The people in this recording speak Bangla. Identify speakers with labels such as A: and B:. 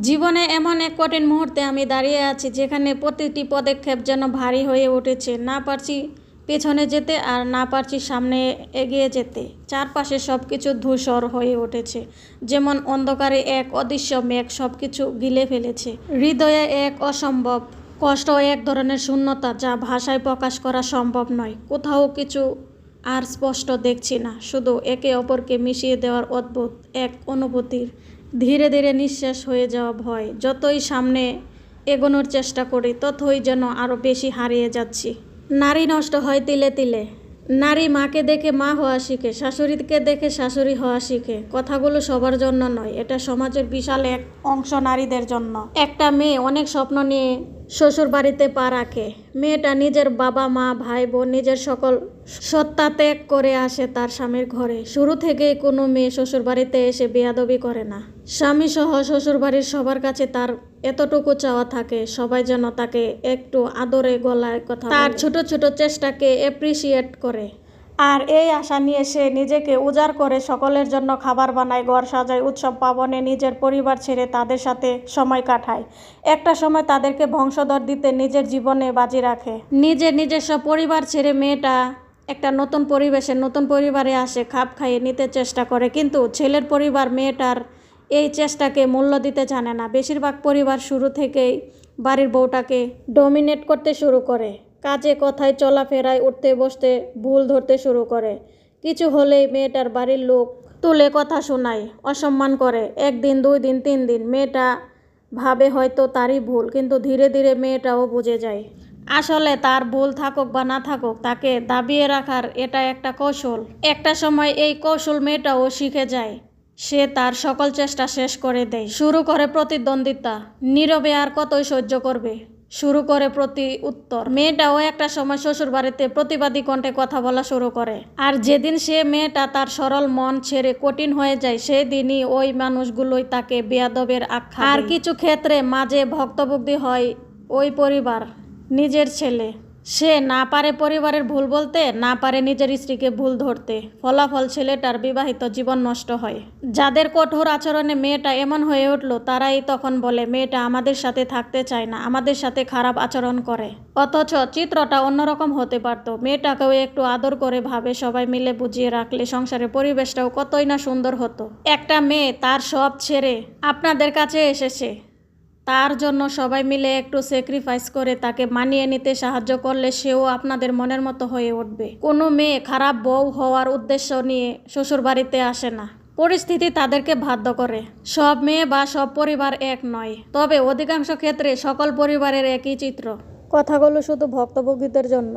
A: জীবনে এমন এক কঠিন মুহূর্তে আমি দাঁড়িয়ে আছি যেখানে প্রতিটি পদক্ষেপ যেন ভারী হয়ে উঠেছে। না পারছি পেছনে যেতে আর না পারছি সামনে এগিয়ে যেতে। চারপাশে সব কিছু ধূসর হয়ে উঠেছে। যেমন অন্ধকারে এক অদৃশ্য মেঘ সব কিছু গিলে ফেলেছে। হৃদয়ে এক অসম্ভব কষ্ট, এক ধরনের শূন্যতা যা ভাষায় প্রকাশ করা সম্ভব নয়। কোথাও কিছু আর স্পষ্ট দেখছি না। শুধু একে অপরকে মিশিয়ে দেওয়ার অদ্ভুত এক অনুভূতির ধীরে ধীরে নিঃশ্বাস হয়ে যাওয়া ভয়। যতই সামনে এগোনোর চেষ্টা করি, ততই যেন আরও বেশি হারিয়ে যাচ্ছি। নারী নষ্ট হয় তিলে তিলে। নারী মাকে দেখে মা হওয়া শিখে, শাশুড়িকে দেখে শাশুড়ি হওয়া শিখে। কথাগুলো সবার জন্য নয়, এটা সমাজের বিশাল এক অংশ নারীদের জন্য। একটা মেয়ে অনেক স্বপ্ন নিয়ে শ্বশুর বাড়িতে পা রাখে। মেয়েটা নিজের বাবা, মা, ভাই, বোন, নিজের সকল সত্তা ত্যাগ করে আসে তার স্বামীর ঘরে। শুরু থেকেই কোনো মেয়ে শ্বশুর বাড়িতে এসে বেয়াদবি করে না। স্বামী সহ শ্বশুর বাড়ির সবার কাছে তার এতটুকু চাওয়া থাকে সবাই যেন তাকে একটু আদরে গলায় কথা তার ছোট ছোট চেষ্টাকে অ্যাপ্রিসিয়েট করে। আর এই আশা নিয়ে সে নিজেকে উজাড় করে সকলের জন্য খাবার বানায় ঘর সাজায় উৎসব পাবনে নিজের পরিবার ছেড়ে তাদের সাথে সময় কাটায়। একটা সময় তাদেরকে বংশধর দিতে নিজের জীবনে বাজি রাখে। নিজের নিজস্ব পরিবার ছেড়ে মেয়েটা একটা নতুন পরিবেশে নতুন পরিবারে আসে খাপ খাইয়ে নিতে চেষ্টা করে। কিন্তু ছেলের পরিবার মেয়েটার এই চেষ্টাকে মূল্য দিতে জানে না। বেশিরভাগ পরিবার শুরু থেকেই বাড়ির বউটাকে ডমিনেট করতে শুরু করে। কাজে, কথায়, চলাফেরায়, উঠতে, বসতে ভুল ধরতে শুরু করে। কিছু হলেই মেয়েটার বাড়ির লোক তুলে কথা শোনায়, অসম্মান করে। একদিন, দুই দিন, তিন দিন মেয়েটা ভাবে হয়তো তারই ভুল, কিন্তু ধীরে ধীরে মেয়েটাও বুঝে যায়। আসলে তার ভুল থাকুক বা না থাকুক, তাকে দাবিয়ে রাখার এটা একটা কৌশল। একটা সময় এই কৌশল মেয়েটাও শিখে যায়। সে তার সকল চেষ্টা শেষ করে দেয়। শুরু করে প্রতিদ্বন্দ্বিতা। নীরবে আর কতই সহ্য করবে? শুরু করে প্রতি উত্তর। মেয়েটাও একটা সময় শ্বশুর বাড়িতে প্রতিবাদী কণ্ঠে কথা বলা শুরু করে। আর যেদিন সে মেয়েটা তার সরল মন ছেড়ে কঠিন হয়ে যায়, সেদিনই ওই মানুষগুলোই তাকে বেয়াদবের আখ্যা আর কিছু ক্ষেত্রে মাঝে ভক্তভুক্তি হয় ওই পরিবার, নিজের ছেলে। সে না পারে পরিবারের ভুল বলতে, না পারে নিজের স্ত্রীকে ভুল ধরতে। ফলাফল ছেলেটার বিবাহিত জীবন নষ্ট হয়। যাদের কঠোর আচরণে মেয়েটা এমন হয়ে উঠল, তারাই তখন বলে, মেয়েটা আমাদের সাথে থাকতে চায় না, আমাদের সাথে খারাপ আচরণ করে। অথচ চিত্রটা অন্যরকম হতে পারতো। মেয়েটাকেও একটু আদর করে ভাবে, সবাই মিলে বুঝিয়ে রাখলে সংসারের পরিবেশটাও কতই না সুন্দর হতো। একটা মেয়ে তার সব ছেড়ে আপনাদের কাছে এসেছে। তার জন্য সবাই মিলে একটু স্যাক্রিফাইস করে তাকে মানিয়ে নিতে সাহায্য করলে সেও আপনাদের মনের মতো হয়ে উঠবে। কোনো মেয়ে খারাপ বউ হওয়ার উদ্দেশ্য নিয়ে শ্বশুর বাড়িতে আসে না। পরিস্থিতি তাদেরকে বাধ্য করে। সব মেয়ে বা সব পরিবার এক নয়। তবে অধিকাংশ ক্ষেত্রে সকল পরিবারের একই চিত্র। কথাগুলো শুধু ভক্তভোগীদের জন্য।